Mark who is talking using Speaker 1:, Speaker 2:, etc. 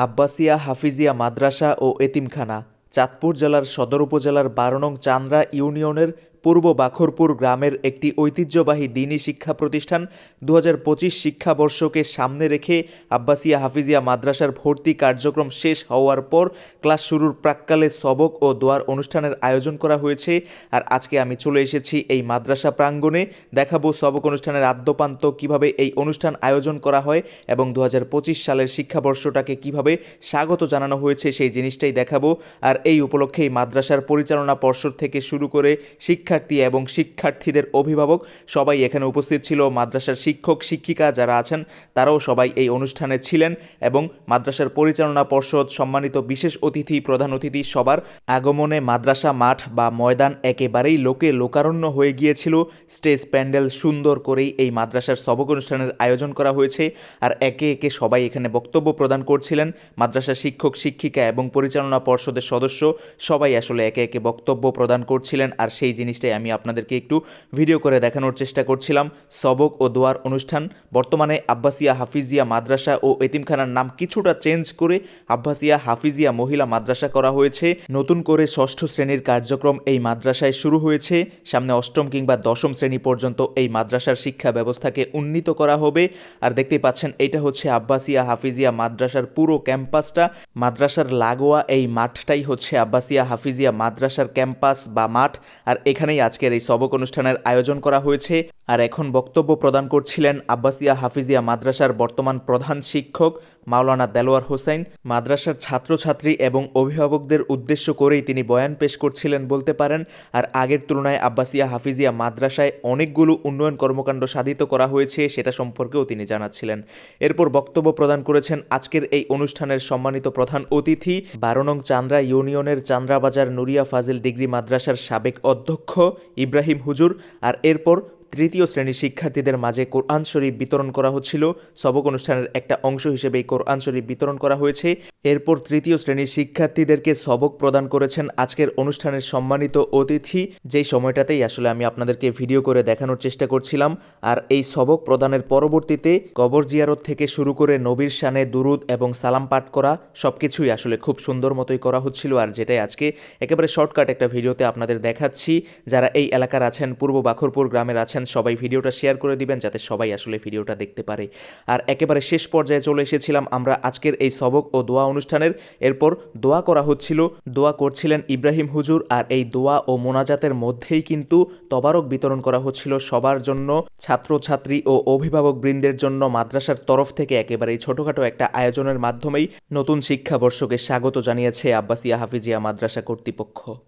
Speaker 1: আব্বাসিয়া হাফিজিয়া মাদ্রাসা ও এতিমখানা চাঁদপুর জেলার সদর উপজেলার বারো নং চান্দ্রা ইউনিয়নের পূর্ব বাখরপুর গ্রামের একটি ঐতিহ্যবাহী দিনী শিক্ষা প্রতিষ্ঠান দু হাজার পঁচিশ শিক্ষাবর্ষকে সামনে রেখে আব্বাসিয়া হাফিজিয়া মাদ্রাসার ভর্তি কার্যক্রম শেষ হওয়ার পর ক্লাস শুরুর প্রাক্কালে সবক ও দোয়ার অনুষ্ঠানের আয়োজন করা হয়েছে। আর আজকে আমি চলে এসেছি এই মাদ্রাসা প্রাঙ্গণে। দেখাবো সবক অনুষ্ঠানের আদ্যপান্ত, কীভাবে এই অনুষ্ঠান আয়োজন করা হয় এবং দু হাজার পঁচিশ সালের শিক্ষাবর্ষটাকে কীভাবে স্বাগত জানানো হয়েছে সেই জিনিসটাই দেখাবো। আর এই উপলক্ষেই মাদ্রাসার পরিচালনা পর্ষদ থেকে শুরু করে শিক্ষার্থী এবং শিক্ষার্থীদের অভিভাবক সবাই এখানে উপস্থিত ছিল। মাদ্রাসার শিক্ষক, শিক্ষিকা যারা আছেন, তারাও সবাই এই অনুষ্ঠানে ছিলেন এবং মাদ্রাসার পরিচালনা পর্ষদ সম্মানিত বিশেষ অতিথি, প্রধান অতিথি সবার আগমনে মাদ্রাসা মাঠ বা ময়দান একেবারেই লোকে লোকারণ্য হয়ে গিয়েছিল। স্টেজ প্যান্ডেল সুন্দর করেই এই মাদ্রাসার সবক অনুষ্ঠানের আয়োজন করা হয়েছে আর একে একে সবাই এখানে বক্তব্য প্রদান করছিলেন। মাদ্রাসার শিক্ষক, শিক্ষিকা এবং পরিচালনা পর্ষদের সদস্য সবাই আসলে একে একে বক্তব্য প্রদান করছিলেন আর সেই জিনিসটাই আমি আপনাদেরকে একটু ভিডিও করে দেখানোর চেষ্টা করছিলাম। সবক ও দোয়ার অনুষ্ঠান। বর্তমানে আব্বাসিয়া হাফিজিয়া মাদ্রাসা ও এতিমখানার নাম কিছুটা চেঞ্জ করে আব্বাসিয়া হাফিজিয়া মহিলা মাদ্রাসা করা হয়েছে। নতুন করে ষষ্ঠ শ্রেণির কার্যক্রম এই মাদ্রাসায় শুরু হয়েছে। সামনে অষ্টম কিংবা দশম শ্রেণি পর্যন্ত এই মাদ্রাসার শিক্ষা ব্যবস্থাকে উন্নীত করা হবে। আর দেখতেই পাচ্ছেন, এটা হচ্ছে আব্বাসিয়া হাফিজিয়া মাদ্রাসার পুরো ক্যাম্পাসটা। মাদ্রাসার লাগোয়া এই মাঠটাই হচ্ছে আব্বাসিয়া হাফিজিয়া মাদ্রাসার ক্যাম্পাস বা মাঠ। আর এখানেই আজকের এই সবক অনুষ্ঠানের আয়োজন করা হয়েছে। আর এখন বক্তব্য প্রদান করছিলেন আব্বাসিয়া হাফিজিয়া মাদ্রাসার বর্তমান প্রধান শিক্ষক মাওলানা দেলোয়ার হোসেন, মাদ্রাসার ছাত্রছাত্রী এবং অভিভাবকদের উদ্দেশ্য করেই তিনি বয়ান পেশ করছিলেন বলতে পারেন। আর আগের তুলনায় আব্বাসিয়া হাফিজিয়া মাদ্রাসায় অনেকগুলো উন্নয়ন কর্মকাণ্ড সাধিত করা হয়েছে সেটা সম্পর্কেও তিনি জানাচ্ছিলেন। এরপর বক্তব্য প্রদান করেছেন আজকের এই অনুষ্ঠানের সম্মানিত প্রধান অতিথি, বারো নং চান্দ্রা ইউনিয়নের চান্দ্রাবাজার নুরিয়া ফাজিল ডিগ্রি মাদ্রাসার সাবেক অধ্যক্ষ ইব্রাহিম হুজুর। আর এরপর তৃতীয় শ্রেণির শিক্ষার্থীদের মাঝে কোরআন শরীফ বিতরণ করা হচ্ছিল। সবক অনুষ্ঠানের একটা অংশ হিসেবে কোরআন শরীফ বিতরণ করা হয়েছে। এরপর তৃতীয় শ্রেণির শিক্ষার্থীদেরকে সবক প্রদান করেছেন আজকের অনুষ্ঠানের সম্মানিত অতিথি। যেই সময়টাতেই আসলে আমি আপনাদেরকে ভিডিও করে দেখানোর চেষ্টা করছিলাম। আর এই সবক প্রদানের পরবর্তীতে কবর জিয়ারত থেকে শুরু করে নবীর শানে দুরুদ এবং সালাম পাঠ করা সব কিছুই আসলে খুব সুন্দর মতোই করা হচ্ছিল। আর যেটাই আজকে একেবারে শর্টকাট একটা ভিডিওতে আপনাদের দেখাচ্ছি। যারা এই এলাকার আছেন, পূর্ব বাখরপুর গ্রামের আছেন সবাই ভিডিওটা শেয়ার করে দিবেন যাতে সবাই আসলে ভিডিওটা দেখতে পারে। আর একেবারে শেষ পর্যায়ে চলে এসেছিলাম আমরা আজকের এই সবক ও দোয়া অনুষ্ঠানের। এরপর দোয়া করা হচ্ছিল, দোয়া করছিলেন ইব্রাহিম হুজুর আর এই দোয়া ও মোনাজাতের মধ্যেই কিন্তু তবারক বিতরণ করা হচ্ছিল সবার জন্য, ছাত্রছাত্রী ও অভিভাবক বৃন্দের জন্য মাদ্রাসার তরফ থেকে একেবারে ছোটখাটো একটা আয়োজনের মাধ্যমেই নতুন শিক্ষাবর্ষকে স্বাগত জানিয়েছে আব্বাসিয়া হাফিজিয়া মাদ্রাসা কর্তৃপক্ষ।